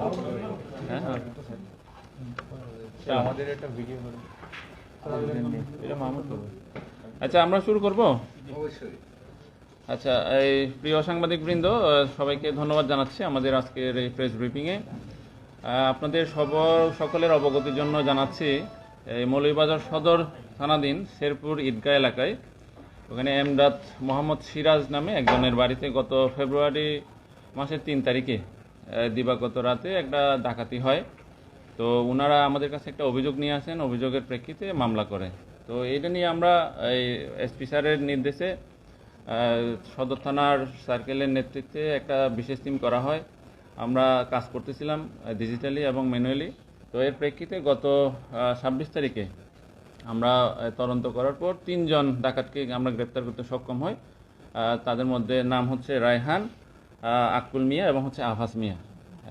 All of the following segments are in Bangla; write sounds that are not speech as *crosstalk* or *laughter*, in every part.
হ্যাঁ? হ্যাঁ। আমাদের একটা ভিডিও আচ্ছা আমরা শুরু করব? আচ্ছা এই প্রিয় সাংবাদিক বৃন্দ সবাইকে ধন্যবাদ জানাচ্ছি আমাদের আজকের এই প্রেস ব্রিফিংয়ে আপনাদের সব সকলের অবগতির জন্য জানাচ্ছি এই মৌলভীবাজার সদর থানাধীন শেরপুর ঈদগাহ এলাকায়। ওখানে এমদাদ মোহাম্মদ সিরাজ নামে একজনের বাড়িতে গত ফেব্রুয়ারি মাসের তিন তারিখে দিবাগত রাতে একটা ডাকাতি হয়। তো ওনারা আমাদের কাছে একটা অভিযোগ নিয়ে আসেন, অভিযোগের প্রেক্ষিতে মামলা করে। তো এটা নিয়ে আমরা এই এসপি স্যারের নির্দেশে সদর থানার সার্কেলের নেতৃত্বে একটা বিশেষ টিম করা হয়। আমরা কাজ করতেছিলাম ডিজিটালি এবং ম্যানুয়ালি তো এর প্রেক্ষিতে গত ছাব্বিশ তারিখে আমরা তদন্ত করার পর তিনজন ডাকাতকে আমরা গ্রেপ্তার করতে সক্ষম হই। তাদের মধ্যে নাম হচ্ছে রায়হান আহ, আক্কুল মিয়া এবং হচ্ছে আভাস মিয়া।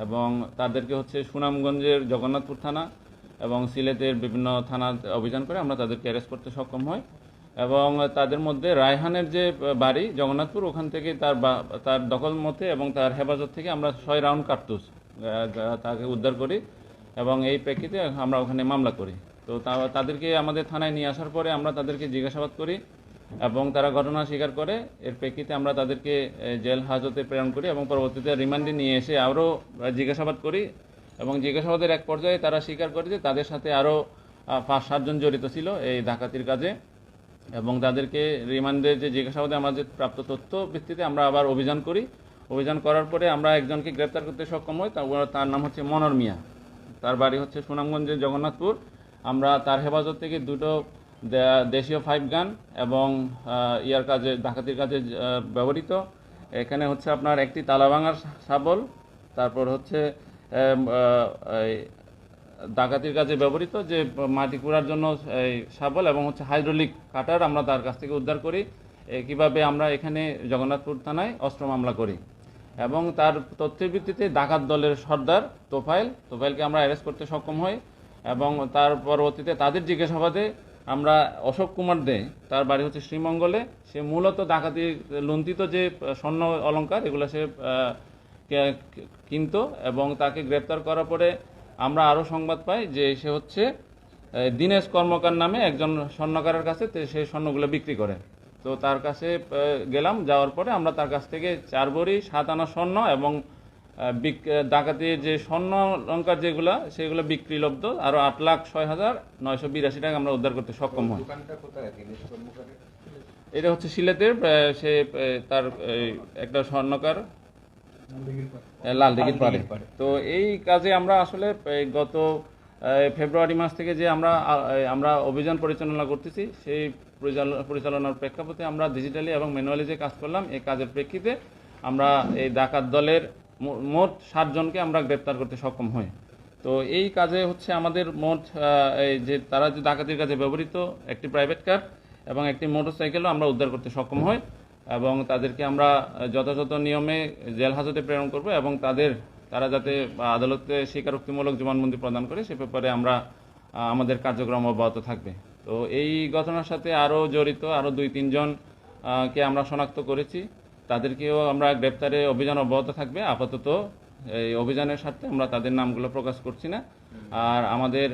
এবং তাদেরকে হচ্ছে সুনামগঞ্জের জগন্নাথপুর থানা এবং সিলেটের বিভিন্ন থানা অভিযান করে আমরা তাদেরকে অ্যারেস্ট করতে সক্ষম হই। এবং তাদের মধ্যে রায়হানের যে বাড়ি জগন্নাথপুর ওখান থেকে তার তার দখল মতে এবং তার হেফাজত থেকে আমরা ছয় রাউন্ড কার্তুস তাকে উদ্ধার করি এবং এই প্রেক্ষিতে আমরা ওখানে মামলা করি। তো তাদেরকে আমাদের থানায় নিয়ে আসার পরে আমরা তাদেরকে জিজ্ঞাসাবাদ করি এবং তারা ঘটনা স্বীকার করে। এর প্রেক্ষিতে আমরা তাদেরকে জেল হাজতে প্রেরণ করি এবং পরবর্তীতে রিমান্ডে নিয়ে এসে আরও জিজ্ঞাসাবাদ করি এবং জিজ্ঞাসাবাদের এক পর্যায়ে তারা স্বীকার করে যে তাদের সাথে আরও পাঁচ, সাতজন জড়িত ছিল এই ডাকাতির কাজে এবং তাদেরকে রিমান্ডের যে জিজ্ঞাসাবাদে আমাদের প্রাপ্ত তথ্য ভিত্তিতে আমরা আবার অভিযান করি। অভিযান করার পরে আমরা একজনকে গ্রেপ্তার করতে সক্ষম হই। তার- নাম হচ্ছে মনর মিয়া। তার বাড়ি হচ্ছে সুনামগঞ্জের জগন্নাথপুর। আমরা তার হেফাজত থেকে দুটো দেশীয় ফাইভ গান এবং ইয়ার কাজে, ডাকাতির কাজে ব্যবহৃত। এখানে হচ্ছে আপনার একটি তালাভাঙার শাবল তারপর হচ্ছে ডাকাতির কাজে ব্যবহৃত যে মাটি কুড়ার জন্য এই শাবল এবং হচ্ছে হাইড্রোলিক কাটার আমরা তার কাছ থেকে উদ্ধার করি। কীভাবে আমরা এখানে জগন্নাথপুর থানায় অস্ত্র মামলা করি। এবং তার তথ্যের ভিত্তিতে ডাকাত দলের সর্দার তোফাইল তোফাইলকে আমরা অ্যারেস্ট করতে সক্ষম হই এবং তার পরবর্তীতে তাদের জিজ্ঞাসাবাদে আমরা অশোক কুমার দে, তার বাড়ি হচ্ছে শ্রীমঙ্গলে, সে মূলত ডাকাতি, লুণ্ঠিত যে স্বর্ণ অলঙ্কার, এগুলো সে কিনতো এবং তাকে গ্রেপ্তার করার পরে আমরা আরও সংবাদ পাই যে সে হচ্ছে দীনেশ কর্মকার নামে একজন স্বর্ণকারের কাছে সে স্বর্ণগুলো বিক্রি করে। তো তার কাছে গেলাম, যাওয়ার পরে আমরা তার কাছ থেকে চার ভরি সাত আনা স্বর্ণ এবং ডাকাতির যে স্বর্ণ অলঙ্কার যেগুলো সেগুলো বিক্রিলব্ধ আরও আট লাখ ছয় হাজার নয়শো বিরাশি টাকা আমরা উদ্ধার করতে সক্ষম হই। এটা হচ্ছে সিলেটের সে তার একটা স্বর্ণকার লাল দিঘির পারে তো এই কাজে আমরা আসলে গত ফেব্রুয়ারি মাস থেকে যে আমরা আমরা অভিযান পরিচালনা করতেছি সেই পরিচাল- পরিচালনার প্রেক্ষাপটে আমরা ডিজিটালি এবং ম্যানুয়ালি যে কাজ করলাম এই কাজের প্রেক্ষিতে আমরা এই ডাকাত দলের মোট ষাটজনকে আমরা গ্রেপ্তার করতে সক্ষম হই। তো এই কাজে হচ্ছে আমাদের মোট এই যে তারা যে ডাকাতির কাজে ব্যবহৃত একটি প্রাইভেট কার এবং একটি মোটরসাইকেলও আমরা উদ্ধার করতে সক্ষম হই এবং তাদেরকে আমরা যথাযথ নিয়মে জেল হাজতে প্রেরণ করব এবং তাদের, তারা যাতে আদালতে স্বীকারোক্তিমূলক জবানবন্দি প্রদান করে সে ব্যাপারে আমরা আমাদের কার্যক্রম অব্যাহত থাকবে। তো এই ঘটনার সাথে আরও জড়িত আরও দুই তিনজন কে আমরা শনাক্ত করেছি। তাদেরকেও আমরা গ্রেপ্তারে অভিযান অব্যাহত থাকবে। আপাতত এই অভিযানের সাথে আমরা তাদের নামগুলো প্রকাশ করছি না। আর আমাদের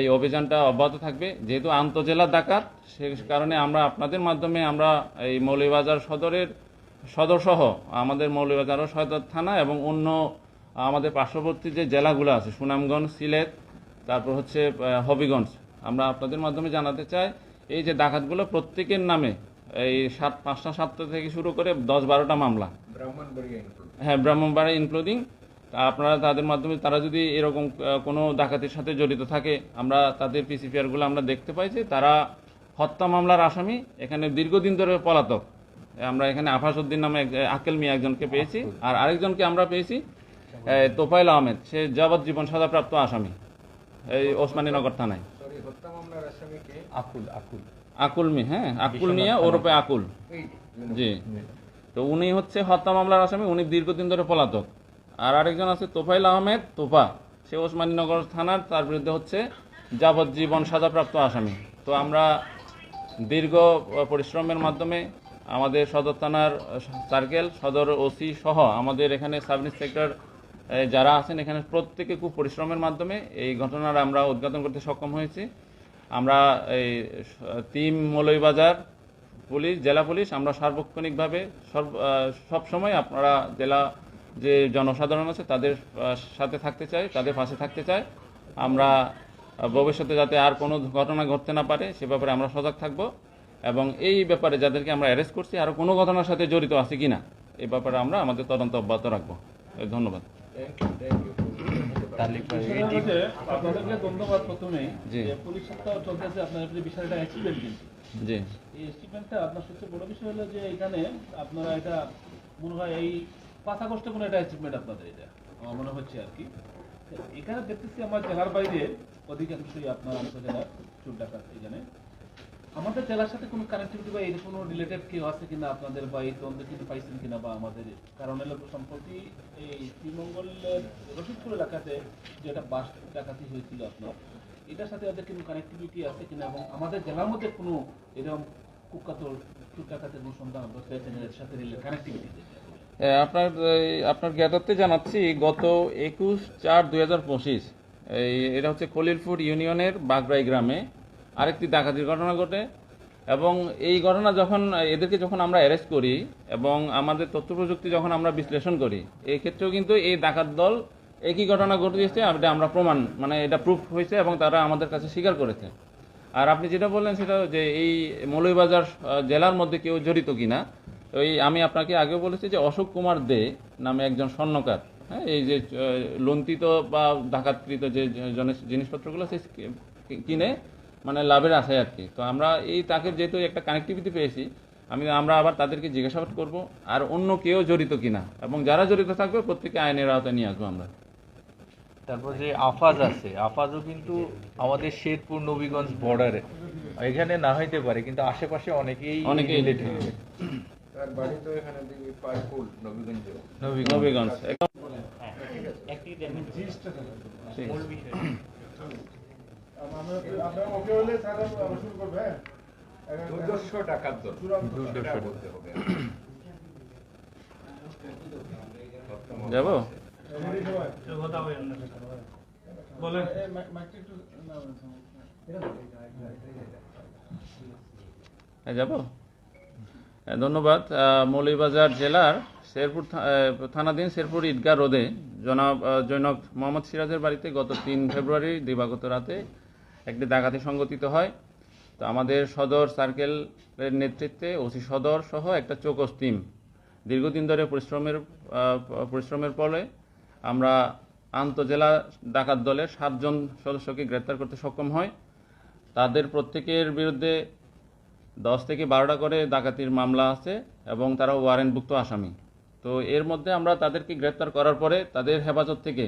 এই অভিযানটা অব্যাহত থাকবে। যেহেতু আন্তজেলা ডাকাত, সে কারণে আমরা আপনাদের মাধ্যমে আমরা এই মৌলভীবাজার সদরের সদরসহ আমাদের মৌলভীবাজারও সদর থানা এবং অন্য আমাদের পার্শ্ববর্তী যে জেলাগুলো আছে, সুনামগঞ্জ, সিলেট, তারপর হচ্ছে হবিগঞ্জ, আমরা আপনাদের মাধ্যমে জানাতে চাই, এই যে ডাকাতগুলো প্রত্যেকের নামে এই সাত পাঁচটা সাতটা থেকে শুরু করে দশ বারোটা মামলা। হ্যাঁ ব্রাহ্মণবাড়া ইনক্লুডিং আপনারা তাদের মাধ্যমে তারা যদি এরকম কোনো ডাকাতির সাথে জড়িত থাকে আমরা তাদের পিসিপিআরগুলো আমরা দেখতে পাই যে তারা হত্যা মামলার আসামি এখানে দীর্ঘদিন ধরে পলাতক। আমরা এখানে আফাস উদ্দিন নামে এক- আকেল মিয়া একজনকে পেয়েছি আর আরেকজনকে আমরা পেয়েছি তোফাইল আহমেদ। সে যাবজ্জীবন সাজাপ্রাপ্ত আসামি এই ওসমানীনগর থানায়। হত্যা মামলার আসামিকে আকুল আকুল। আকুল মি হ্যাঁ? আকুল মিয়া ওরূপে আকুল। জি। তো উনি হচ্ছে হত্যা মামলার আসামি উনি দীর্ঘদিন ধরে পলাতক। আর আরেকজন আছে তোফাইল আহমেদ তোফা। সে ওসমানীনগর থানার তার বিরুদ্ধে হচ্ছে যাবজ্জীবন সাজাপ্রাপ্ত আসামি। তো আমরা দীর্ঘ পরিশ্রমের মাধ্যমে আমাদের সদর থানার সার্কেল সদর ওসি সহ আমাদের এখানে সাব ইন্সপেক্টর যারা আছেন এখানে প্রত্যেকে খুব পরিশ্রমের মাধ্যমে এই ঘটনার আমরা উদ্ঘাটন করতে সক্ষম হয়েছি। আমরা এই টিম মৌলভীবাজার পুলিশ, জেলা পুলিশ, আমরা সার্বক্ষণিকভাবে সব সময় আপনারা জেলা যে জনসাধারণ আছে তাদের সাথে থাকতে চাই, তাদের পাশে থাকতে চাই। আমরা ভবিষ্যতে যাতে আর কোনো ঘটনা ঘটতে না পারে, সে ব্যাপারে আমরা সজাগ থাকব। এবং এই ব্যাপারে যাদেরকে আমরা অ্যারেস্ট করছি আরও কোনো ঘটনার সাথে জড়িত আছে কিনা, এ ব্যাপারে আমরা আমাদের তদন্ত অব্যাহত রাখব। ধন্যবাদ। থ্যাংক ইউ তালিকা আপনাদেরকে ধন্যবাদ প্রথমেই যে পুলিশ সপ্তাহ চলতেছে আপনাদের যে বিষয়টা অ্যাচিভমেন্ট কিন্তু জি। এই অ্যাচিভমেন্টটা আপনার সবচেয়ে বড় বিষয় হলো যে এখানে আপনারা এটা মনে হয় এই পাঁচ আগস্টে কোনো একটা অ্যাচিভমেন্ট আপনাদের এটা আমার মনে হচ্ছে আর কি। এখানে দেখতেছি আমার জেলার বাইরে অধিকাংশই আপনার আন্তজেলার চুল ডাকাত এখানে। আমাদের জেলার সাথে কোনো কানেক্টিভিটি বা এর কোনো রিলেটেড কেউ আছে কিনা আপনাদের বা এই তন্দ্র কিন্তু পাইছেন কিনা বা আমাদের কারণ হলো সম্প্রতি এই শ্রীমঙ্গলের রশিদপুর এলাকাতে যেটা বাস ডাকাতি হয়েছিল আপনার এটার সাথে ওদের কোনো কানেক্টিভিটি আছে কিনা এবং আমাদের জেলার মধ্যে কোনো এরকম কুখ্যাত চুর ডাকাতের কোনো সন্ধান পেয়েছেন এর সাথে কানেক্টিভিটি এ, আপনার আপনার জ্ঞাতার্থে জানাচ্ছি গত একুশ চার দুই হাজার পঁচিশ এই এটা হচ্ছে খলিলপুর ইউনিয়নের বাগরাই গ্রামে আরেকটি ডাকাতির ঘটনা ঘটে। এবং এই ঘটনা যখন, এদেরকে যখন আমরা অ্যারেস্ট করি এবং আমাদের তথ্য প্রযুক্তি যখন আমরা বিশ্লেষণ করি, এই ক্ষেত্রেও কিন্তু এই ডাকাত দল একই ঘটনা ঘটিয়েছে এটা আমরা প্রমাণ মানে এটা প্রুফ হয়েছে এবং তারা আমাদের কাছে স্বীকার করেছে। আর আপনি যেটা বললেন সেটা যে এই মৌলভীবাজার জেলার মধ্যে কেউ জড়িত কিনা ওই আমি আপনাকে আগেও বলেছি যে অশোক কুমার দে নামে একজন স্বর্ণকার হ্যাঁ এই যে লুণ্ঠিত বা ডাকাতকৃত যে জনে- জিনিসপত্রগুলো সে কিনে মানে লাভের আশায় আর কি। তো আমরা এই তাকে যেহেতু একটা কানেক্টিভিটি পেয়েছি আমি আমরা আবার তাদেরকে জিজ্ঞাসাবাদ করব আর অন্য কেউ জড়িত কিনা। এবং যারা জড়িত থাকবে প্রত্যেকে আইনের আওতায় নিয়ে আসব আমরা। তারপর যে আফাজ আছে আফাজও কিন্তু আমাদের শেরপুর নবীগঞ্জ বর্ডারে এখানে না হইতে পারে কিন্তু আশেপাশে অনেকেই অনেকেই related। *coughs* তার বাড়ি তো এখানে দেখি পারকুল নবীগঞ্জ নবীগঞ্জ বলতে হবে যাব হ্যাঁ যাব। হ্যাঁ, ধন্যবাদ। আহ, মৌলভীবাজার জেলার শেরপুর থানাধীন শেরপুর ঈদগাহ রোডে জনাব জৈনক মোহাম্মদ সিরাজের বাড়িতে গত তিন ফেব্রুয়ারি দিবাগত রাতে একটি ডাকাতি সংগঠিত হয়। তো আমাদের সদর সার্কেলের নেতৃত্বে ওসি সদর সহ একটা চৌকস টিম দীর্ঘদিন ধরে পরিশ্রমের পরিশ্রমের ফলে আমরা আন্তজেলা ডাকাত দলের সাতজন সদস্যকে গ্রেপ্তার করতে সক্ষম হয় তাদের প্রত্যেকের বিরুদ্ধে দশ থেকে বারোটা করে ডাকাতির মামলা আছে এবং তারা ওয়ারেন্টভুক্ত আসামি। তো এর মধ্যে আমরা তাদেরকে গ্রেপ্তার করার পরে তাদের হেফাজত থেকে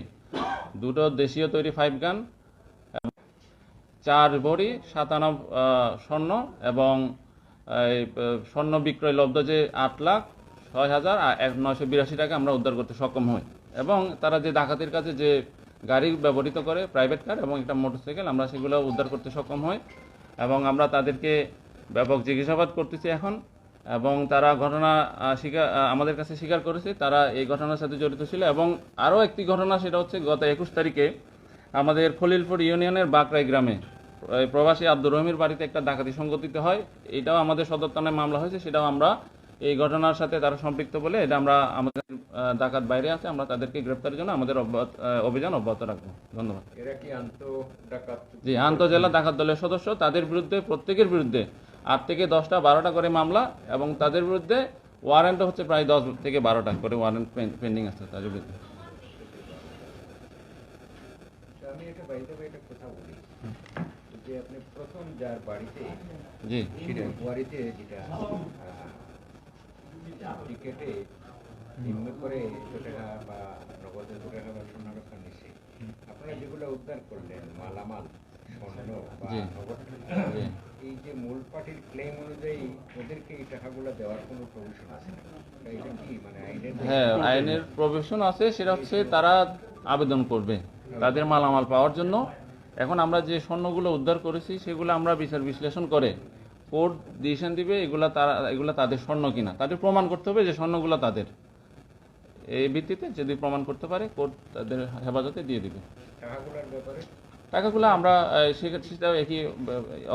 দুটো দেশীয় তৈরি ফাইভ গান চার সাতান্ন আহ, স্বর্ণ এবং স্বর্ণ বিক্রয় লব্ধ যে আট লাখ ছয় হাজার নয়শো বিরাশি টাকা আমরা উদ্ধার করতে সক্ষম হই। এবং তারা যে ডাকাতির কাছে যে গাড়ি ব্যবহৃত করে প্রাইভেট কার এবং একটা মোটরসাইকেল আমরা সেগুলো উদ্ধার করতে সক্ষম হই। এবং আমরা তাদেরকে ব্যাপক জিজ্ঞাসাবাদ করতেছি এখন। এবং তারা ঘটনা স্বীকার আমাদের কাছে স্বীকার করেছে তারা এই ঘটনার সাথে জড়িত ছিল। এবং আরও একটি ঘটনা সেটা হচ্ছে গত একুশ তারিখে আমাদের খলিলপুর ইউনিয়নের বাকরাই গ্রামে প্রবাসী আব্দুর রহিমের বাড়িতে একটা ডাকাতি সংগঠিত হয়। এটাও আমাদের সদর থানায় মামলা হয়েছে সেটাও আমরা এই ঘটনার সাথে তারা সম্পৃক্ত বলে এটা আমরা আমাদের ডাকাত বাইরে আছে আমরা তাদেরকে গ্রেপ্তারের জন্য আমাদের অভিযান অব্যাহত রাখব। ধন্যবাদ। জি আন্তজেলা ডাকাত দলের সদস্য তাদের বিরুদ্ধে প্রত্যেকের বিরুদ্ধে আট থেকে দশটা বারোটা করে মামলা এবং তাদের বিরুদ্ধে ওয়ারেন্টও হচ্ছে প্রায় দশ থেকে বারোটা করে ওয়ারেন্ট পেন্ডিং আছে তাদের বিরুদ্ধে তো আমি এটা বাইরে একটা কথা বলি যে আপনি প্রথম যার বাড়িতে জি। বাড়িতে যেটা টিকেটে নিম্ন করে একশো টাকা বা নগদ একশো টাকা বা সোনা টাকা নিছে। আপনারা যেগুলো উদ্ধার করলেন মালামাল স্বর্ণ বা নগদ এই যে মূল পার্টির ক্লেম অনুযায়ী ওদেরকে এই টাকাগুলো দেওয়ার কোনো প্রভিশন আছে না? এটা কি মানে আইনের হ্যাঁ আইনের প্রভিশন আছে সেটা হচ্ছে তারা আবেদন করবে। তাদের মালামাল পাওয়ার জন্য এখন আমরা যে স্বর্ণগুলো উদ্ধার করেছি সেগুলো আমরা বিচার বিশ্লেষণ করে কোর্ট ডিসিশন দিবে এগুলো তারা এগুলা তাদের স্বর্ণ কিনা। তাদের প্রমাণ করতে হবে যে স্বর্ণগুলো তাদের। এই ভিত্তিতে যদি প্রমাণ করতে পারে কোর্ট তাদের হেফাজতে দিয়ে দিবে। টাকাগুলো আমরা সেক্ষেত্রে সেটাও একই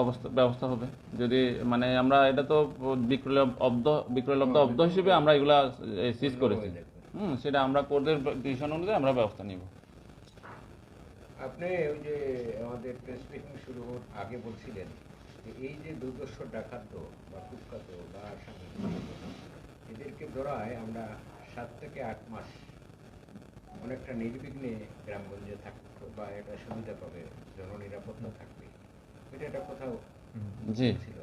অবস্থা ব্যবস্থা হবে। যদি মানে আমরা এটা তো বিক্রয় অব্দ বিক্রয় লব্ধ অব্দ হিসেবে আমরা এগুলা সিজ করেছি। হুম সেটা আমরা কোর্টের ডিসিশন অনুযায়ী আমরা ব্যবস্থা নিব। আপনি ওই যে আমাদের প্রেস মিটিং শুরু হওয়ার আগে বলছিলেন যে এই যে দুর্দর্শ ডাকাত বা কুখ্যাত বা আসামি এদেরকে ধরায় আমরা সাত থেকে আট মাস অনেকটা নির্বিঘ্নে গ্রামগঞ্জে থাকতে বা এটা সুবিধা পাবে জননিরাপত্তা থাকবে। এটা একটা কোথাও জি। ছিল।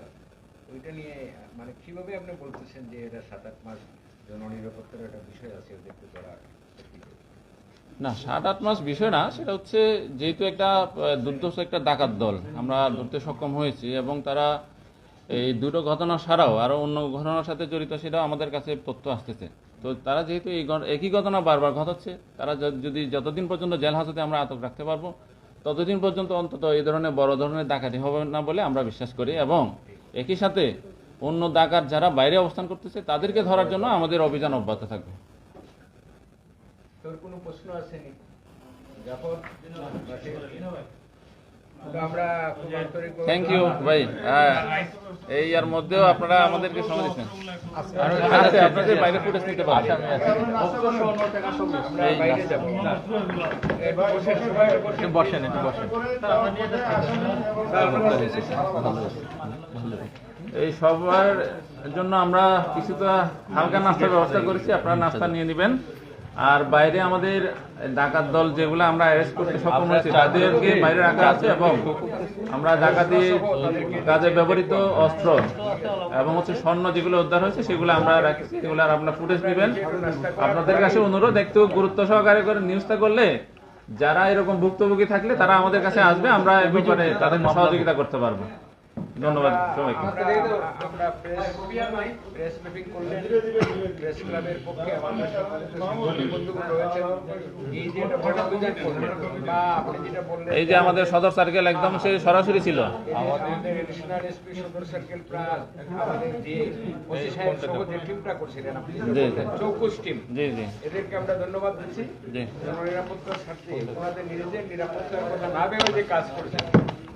ওইটা নিয়ে মানে কীভাবে আপনি বলতেছেন যে এটা সাত আট মাস জননিরাপত্তার একটা বিষয় আছে ওদেরকে ধরা না সাত আট মাস বিষয় না সেটা হচ্ছে যেহেতু একটা আহ, একটা ডাকাত দল আমরা ধরতে সক্ষম হয়েছি এবং তারা এই দুটো ঘটনা ছাড়াও আরও অন্য ঘটনার সাথে জড়িত সেটাও আমাদের কাছে তথ্য আসতেছে। তো তারা যেহেতু এই একই ঘটনা বারবার ঘটাচ্ছে তারা যদি যতদিন পর্যন্ত জেল হাজতে আমরা আটক রাখতে পারব ততদিন পর্যন্ত অন্তত এই ধরনের বড় ধরনের ডাকাতি হবে না বলে আমরা বিশ্বাস করি এবং একই সাথে অন্য ডাকাত যারা বাইরে অবস্থান করতেছে তাদেরকে ধরার জন্য আমাদের অভিযান অব্যাহত থাকবে। তোর কোনো প্রশ্ন আছে নি জাফর তো আমরা খুব আন্তরিক থ্যাংক ইউ ভাই। হ্যাঁ, এই আর মধ্যেও আপনারা আমাদেরকে সময় দিচ্ছেন। আছে আপনাদের বাইরে ফুটেজ নিতে একটু বসেন একটু বসেন। এই সবার জন্য আমরা কিছুটা হালকা নাস্তার ব্যবস্থা করেছি। আপনারা নাস্তা নিয়ে নেবেন। আর বাইরে আমাদের ডাকাত দল যেগুলো আমরা অ্যারেস্ট করতে সক্ষম হয়েছি তাদেরকে বাইরে রাখা আছে এবং আমরা ডাকাতি কাজে ব্যবহৃত অস্ত্র এবং হচ্ছে স্বর্ণ যেগুলো উদ্ধার হয়েছে সেগুলো আমরা রাখছি সেগুলো আর আপনার ফুটেজ নেবেন। আপনাদের কাছে অনুরোধ একটু গুরুত্ব সহকারে করে নিউজটা করলে যারা এরকম ভুক্তভোগী থাকলে তারা আমাদের কাছে আসবে আমরা এ ব্যাপারে তাদেরকে সহযোগিতা করতে পারব। ধন্যবাদ সবাইকে আমরা প্রেস প্রেস মিটিং করলেন প্রেস ক্লাবের পক্ষে আমাদের সাংবাদিক বন্ধুগণ এই যে একটা করলেন বা আপনি যেটা বললেন এই যে আমাদের সদর সার্কেল একদম সে সরাসরি ছিল। আমাদের এডিশনাল এসপি সদর সার্কেল প্রায় আমাদের যে ওসি সাহেব সহ যে টিমটা করছিলেন আপনি। যেটা জি, জি। বললেন, চৌকুশ টিম জি জি। এদেরকে আমরা ধন্যবাদ দিচ্ছি। জি। জননিরাপত্তার স্বার্থে ওনাদের নিজেদের নিরাপত্তার কথা না ভেবে যে কাজ করছেন।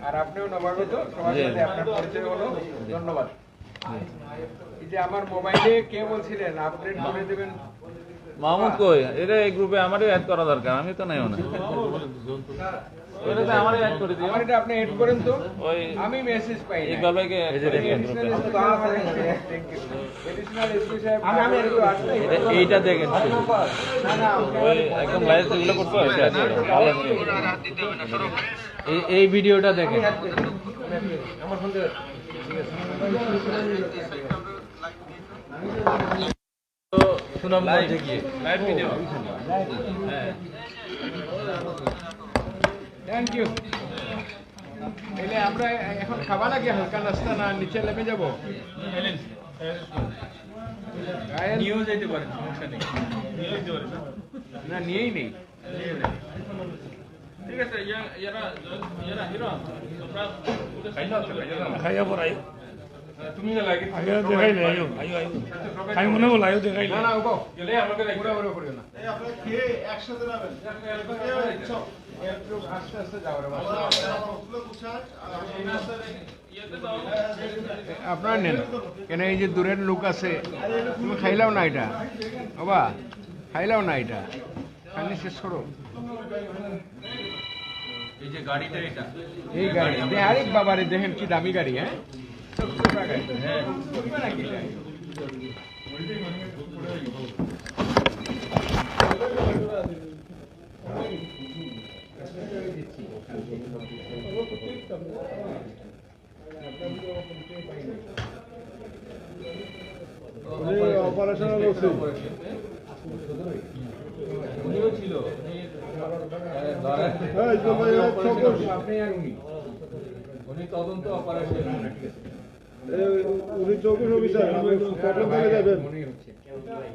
আর আপনিও নবাগত সবার। সাথে আপনার পরিচয় হলো ধন্যবাদ এই যে আমার মোবাইলে কে বলছিলেন আপডেট করে দেবেন মাহমুদ কই এটা এই গ্রুপে আমারই অ্যাড করা দরকার আমি তো নাই না এটাতে আমারই অ্যাড করে দিও আমার এটা আপনি এড করেন তো ওই আমি মেসেজ পাই এইটা দেখেন একদম লাইভ যেগুলো করতে হয়। এই এই ভিডিওটা দেখেন। আমার ফোন দিয়ে সুনামগঞ্জে গিয়ে। লাইভ ভিডিও থ্যাংক ইউ এলে আমরা এখন খাবা নাকি? হালকা নাস্তা না নিচে নেমে যাব? গায়েন নিয়েও যেতে পারেন সমস্যা নেই। নিয়ে না নিয়েই নেই। ঠিক আছে ইয়ারা ইয়ারা হিরো তোমরা খাইয়া পর আয়ো তুমি না লাগে আয়ো দেখাইলে আয়ো আয়ো আয়ো খাই মনে বল আয়ো দেখাইলে না না উঠো গেলে আমাকে পুরো পুরো করিও না একটু আস্তে আস্তে যাও রে বাবা। আপনার নেন কেন এই যে দূরের লোক আছে তুমি খাইলাও না এটা বাবা খাইলাও না এটা খালি শেষ করো এই যে গাড়িটা এটা এই গাড়ি দে- আরে বাবা রে দেখেন কি দামি গাড়ি হ্যাঁ ছোট্ট গাড়ি। হ্যাঁ করবে নাকি এটা? উনিও ছিল আপনি আর উনি তদন্ত অপারেশন উনি চৌকুশ অফিসার প্রবলেম থেকে যাবেন মনেই হচ্ছে ভাই।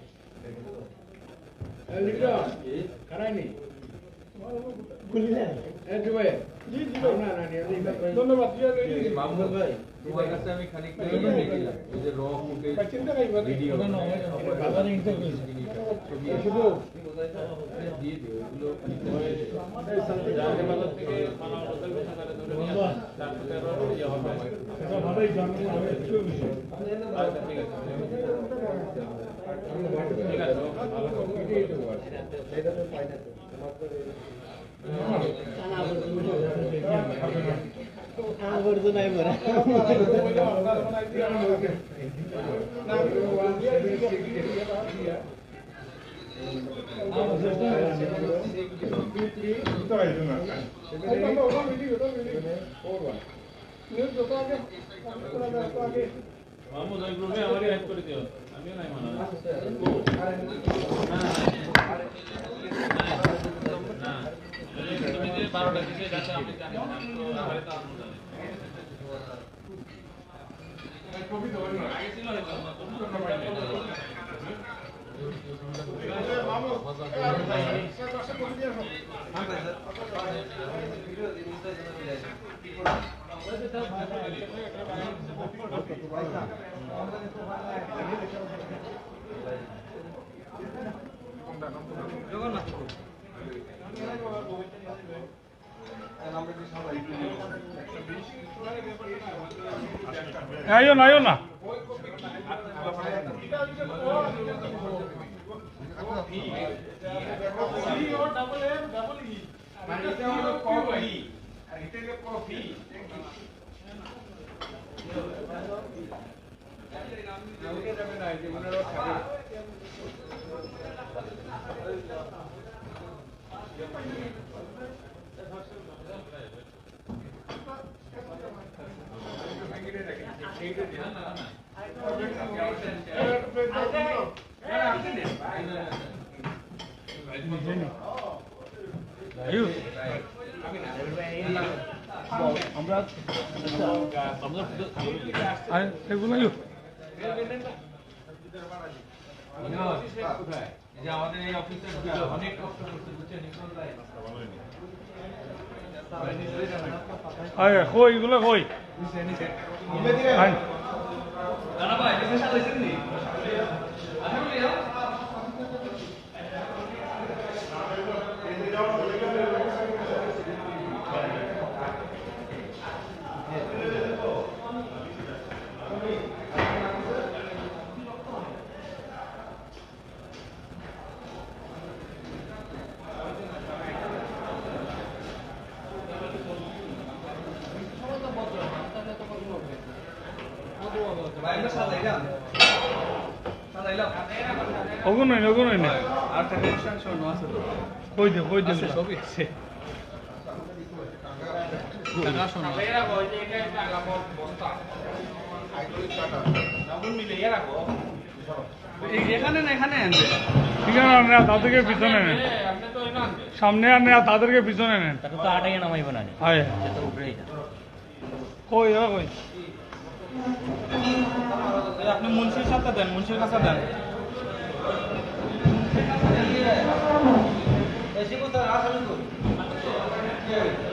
মাহমুদ ভাই তোমার কাছে আমি খানিকটা দেখলাম ওই যে র ফুটেজ ভিডিও জাহাঙ্গীর বাজার থেকে মালা হোটেল বেসরকারি ধরে নিয়ে আসেন চারশো তেরো ইয়ে হবে আচ্ছা ঠিক আছে ঠিক আছে ভালো মাহমুদ ওই গ্রুপে আমারই অ্যাড করে দিও আমিও নাই মানা না তুমি যে বারোটা দিকে যাচ্ছে আমি জানি না আমি তো আমারে তো আনন্দ জানি আগে ছিল হয়তো না, পাইলে না। আইও না আইও না আইও আমরা আমাদের এই অফিসের অনেক কষ্ট করতে ভাই কই এগুলো কই আয় ওগুলো নয় ওগুলো নয় আর টাকা শোন আছে তো। কই দে কই দে সবই আছে। টাকা শোন। এখানে না এখানে আনবে ঠিক আছে না তাদেরকে পিছনে নেন আপনি তো সামনে আর তাদেরকে পিছনে নেন তাকে তো আটাই নামাইব না আয় সেটা উপরেই না। কই ও কই? আপনি মুন্সির সাথে দেন মুন্সির কাছে দেন। ऐसी को तो आ सकते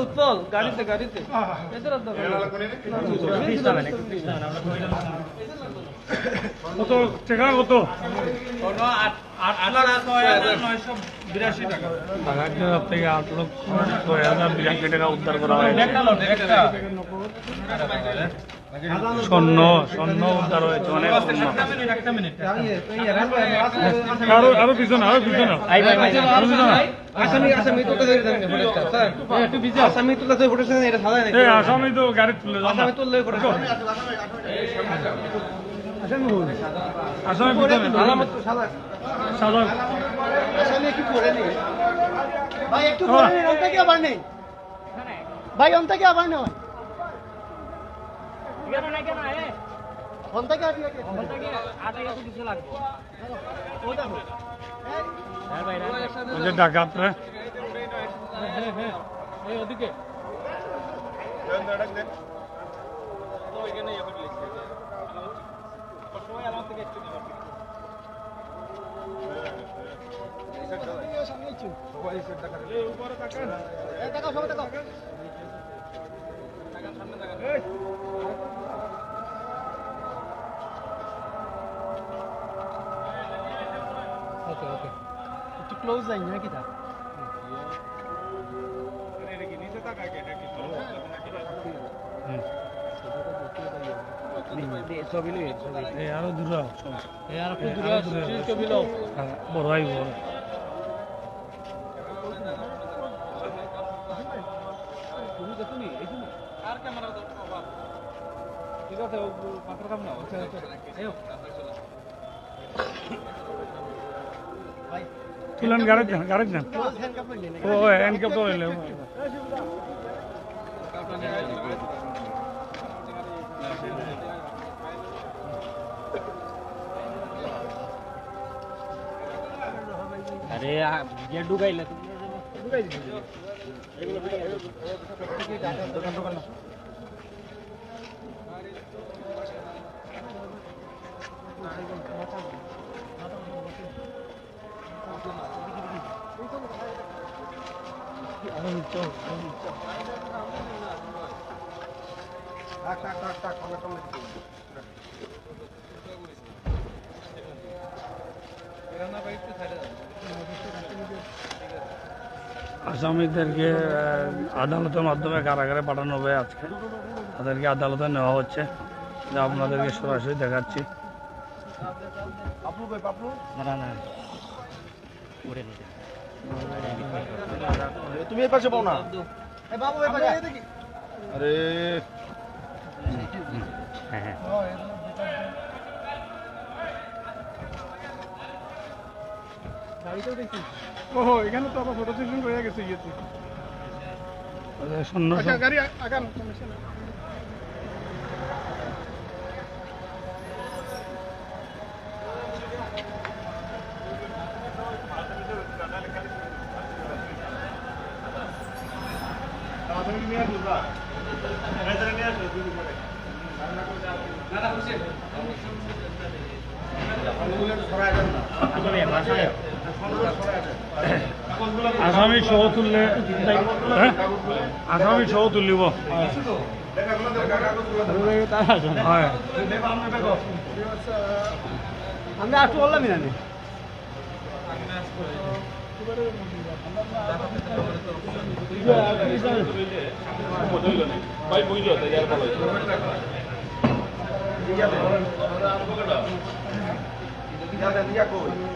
উৎপল গাড়িতে গাড়িতে। কত? টাকা কত? বাগানটার থেকে আট লক্ষ ছয় হাজার বিরাশি টাকা উদ্ধার করা হয়েছে। স্বর্ণ স্বর্ণ উদ্ধার হয়েছে অনেক স্বর্ণ। আরও আরও পিছনে আরও পিছনে। আরও পিছনে। আসামি আসামি তুলতে ধরে দেন ফুটেজটা স্যার। একটু বিজি আসামি তুলতে ধরে ফুটেজটা এটা সাদা নাকি? এই আসামি তো গাড়ি তুলে। আসামি তুললে আসামি আসামি নেই। ভাই একটু পরে অন্ত কি আবার নেই। ভাই অন্ত কি আবার নেই অন্ত কি আটি আটি ওই যে ডাকাত রে দেখাও সবাই দেখাও ওকে ওকে একটু ক্লোজ যাই ছবি এই আরও দূরে এ আর হ্যাঁ, বড় আইব তুমি দেখুনি এইখানে আর ক্যামেরা ঠিক আছে ও পাথর কাম না আচ্ছা আচ্ছা তুলেন গাড়ি দেন গাড়ি দেন ও হ্যান্ডকাপ তো নিলে আরে গিয়ে ঢুকাইলে আসামিদেরকে আদালতের মাধ্যমে কারাগারে পাঠানো হবে আজকে। তাদেরকে আদালতে নেওয়া হচ্ছে। যা আপনাদেরকে সরাসরি দেখাচ্ছি। না না তুমি এই পাশে পাও না। এ বাবু এই পাশে। দেখি হ্যাঁ হ্যাঁ ওহো এখানে তো আবার ফটো সেশন করে গেছে ইয়েতে। শূন্য গাড়ি আগান আসামি সহ তুললে হ্যাঁ আসামি সহ তুলিব হয় আমরা আটু বললাম না ভাই বুঝলো তো যার বলো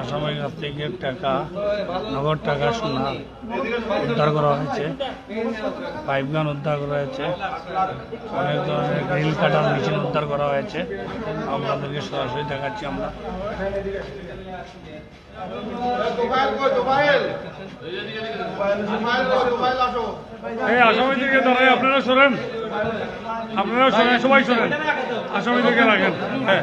আসামের কাছ থেকে টাকা, নগদ টাকা সোনা উদ্ধার করা হয়েছে। পাইপ গান উদ্ধার করা হয়েছে। অনেক ধরনের গ্রিল কাটার মেশিন উদ্ধার করা হয়েছে। আপনাদেরকে সরাসরি দেখাচ্ছি আমরা। আপনারা শোনেন? আপনারা শোনেন সবাই শোনেন। আসামিদেরকে রাখেন। হ্যাঁ।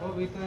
আনো। ও ভিতরে